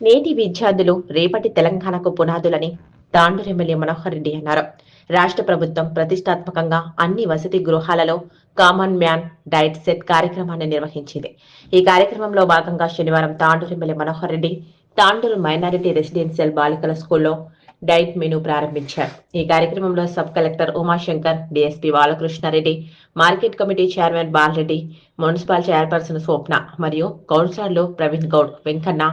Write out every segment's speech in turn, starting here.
నేటి విద్యార్థులు రేపటి తెలంగాణకు పునాదులని తాండూరు ఎమ్మెల్యే మనోహర్ రెడ్డి అన్నారు. రాష్ట్ర ప్రభుత్వం ప్రతిష్టాత్మకంగా అన్ని వసతి గృహాలలో కామన్ మ్యాన్ డైట్ సెట్ కార్యక్రమాన్ని నిర్వహించింది. ఈ కార్యక్రమంలో భాగంగా శనివారం Tandur MLA Manohar Reddy Tandur minority residential బాలికల స్కూల్లో డైట్ మెనూ ప్రారంభించారు. ఈ కార్యక్రమంలో sub collector Umashankar DSP Balakrishna Reddy market committee chairman Bala Reddy municipal chairperson Swapna మరియు కౌన్సిలర్లు ప్రవీణ్ గౌడ్ వెంకన్న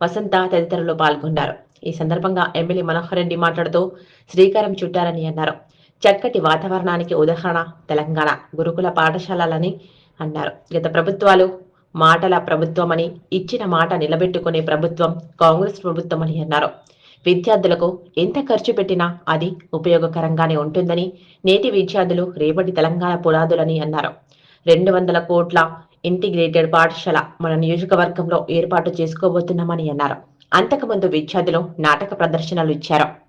వసంత తదితరులు పాల్గొన్నారు. ఈ సందర్భంగా ఎమ్మెల్యే మనోహర్ రెడ్డి మాట్లాడుతూ శ్రీకారం చుట్టారని అన్నారు. చక్కటి వాతావరణానికి ఉదాహరణ తెలంగాణ గురుకుల పాఠశాలలని అన్నారు. గత ప్రభుత్వాలు మాటల ప్రభుత్వమని ఇచ్చిన మాట నిలబెట్టుకునే ప్రభుత్వం కాంగ్రెస్ ప్రభుత్వం అని అన్నారు. విద్యార్థులకు ఎంత ఖర్చు పెట్టినా అది ఉపయోగకరంగానే ఉంటుందని నేటి విద్యార్థులు రేపటి తెలంగాణ పునాదులని అన్నారు. రెండు వందల కోట్ల ఇంటిగ్రేటెడ్ పాఠశాల మన నియోజకవర్గంలో ఏర్పాటు చేసుకోబోతున్నామని అన్నారు. అంతకుముందు విద్యార్థులు నాటక ప్రదర్శనలు ఇచ్చారు.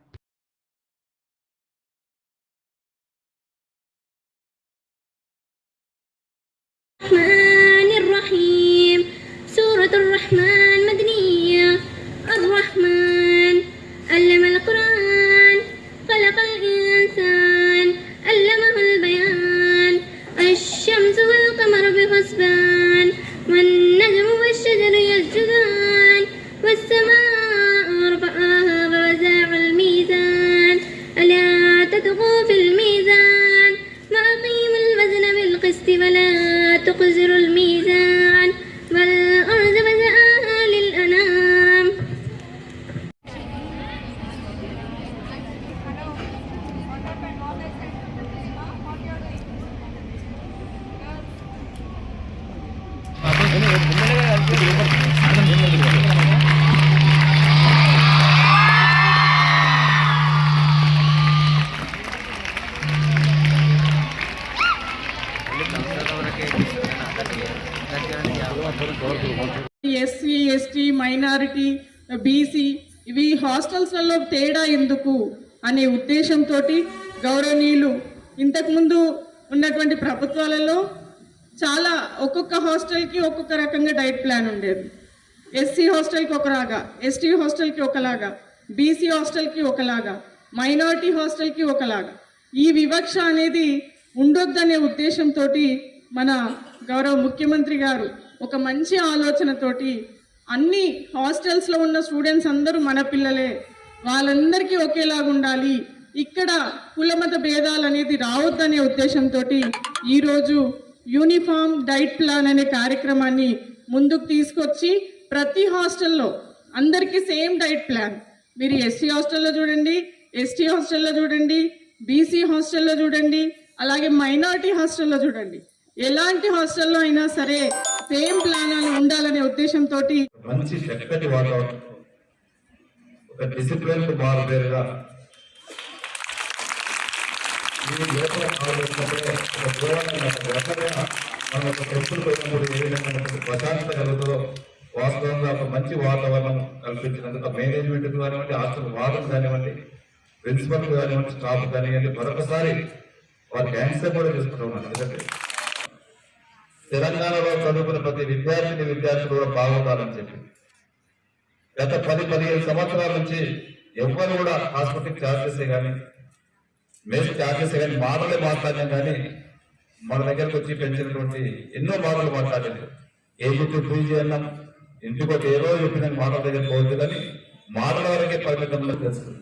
تقزر الميزان والأرض بذعها للأنام Thank you. SC ST minority BC ఇవి హాస్టల్స్లలో తేడా ఎందుకు అనే ఉద్దేశంతో గౌరవనీయులు ఇంతకుముందు ఉన్నటువంటి ప్రభుత్వాలలో చాలా ఒక్కొక్క హాస్టల్కి ఒక్కొక్క రకంగా డైట్ ప్లాన్ ఉండేది. ఎస్సీ హాస్టల్కి ఒకలాగా ఎస్టీ హాస్టల్కి ఒకలాగా బీసీ హాస్టల్కి ఒకలాగా మైనారిటీ హాస్టల్కి ఒకలాగా. ఈ వివక్ష అనేది ఉండొద్దనే ఉద్దేశంతో మన గౌరవ ముఖ్యమంత్రి గారు ఒక మంచి ఆలోచనతోటి అన్ని హాస్టల్స్లో ఉన్న స్టూడెంట్స్ అందరూ మన పిల్లలే. వాళ్ళందరికీ ఒకేలాగా ఉండాలి. ఇక్కడ కులమత భేదాలు అనేది రావద్దనే ఉద్దేశంతో ఈరోజు యూనిఫామ్ డైట్ ప్లాన్ అనే కార్యక్రమాన్ని ముందుకు తీసుకొచ్చి ప్రతి హాస్టల్లో అందరికీ సేమ్ డైట్ ప్లాన్ మీరు ఎస్సీ హాస్టల్లో చూడండి ఎస్టీ హాస్టల్లో చూడండి బీసీ హాస్టల్లో చూడండి అలాగే మైనారిటీ హాస్టల్లో చూడండి. ఎలాంటి హాస్టల్లో అయినా సరే సేమ్ ప్లాన్ అని ఉండాలనే ఉద్దేశంతో మంచి చక్కటి వాతావరణం. ఒక డిసిప్లిన్ మారుపేరుగా. ఈ మనం ఒక పోయినప్పుడు ఏ విధంగా మనకు ప్రశాంతత కలుగుతుందో వాస్తవంగా ఒక మంచి వాతావరణం కల్పించినందుకు మేనేజ్మెంట్ కానివ్వండి హాస్టల్ వాదం కానివ్వండి ప్రిన్సిపల్ కానివ్వండి స్టాఫ్ కానివ్వండి మరొకసారి వారి ఆన్సర్ కూడా చేసుకుంటూ ఉన్నాను. ఎందుకంటే తెలంగాణలో చదువుకున్న ప్రతి విద్యార్థిని విద్యార్థులు కూడా బాగుండాలని చెప్పి. గత పది పదిహేను సంవత్సరాల నుంచి ఎవ్వరు కూడా ఆసుపత్రికి ఛార్జెస్ కానీ మేము ఛార్జెస్ కానీ మాటలే మాట్లాడినాం కానీ మన దగ్గరకు వచ్చి పెంచినటువంటి ఎన్నో మాటలు మాట్లాడారు. ఏ గుర్తు పూజ అన్నాం ఇంటికి ఒక రోజు చెప్పిన మాటల దగ్గర పోవద్దు కానీ మాటల వరకే పరిమితంలో తెలుస్తుంది.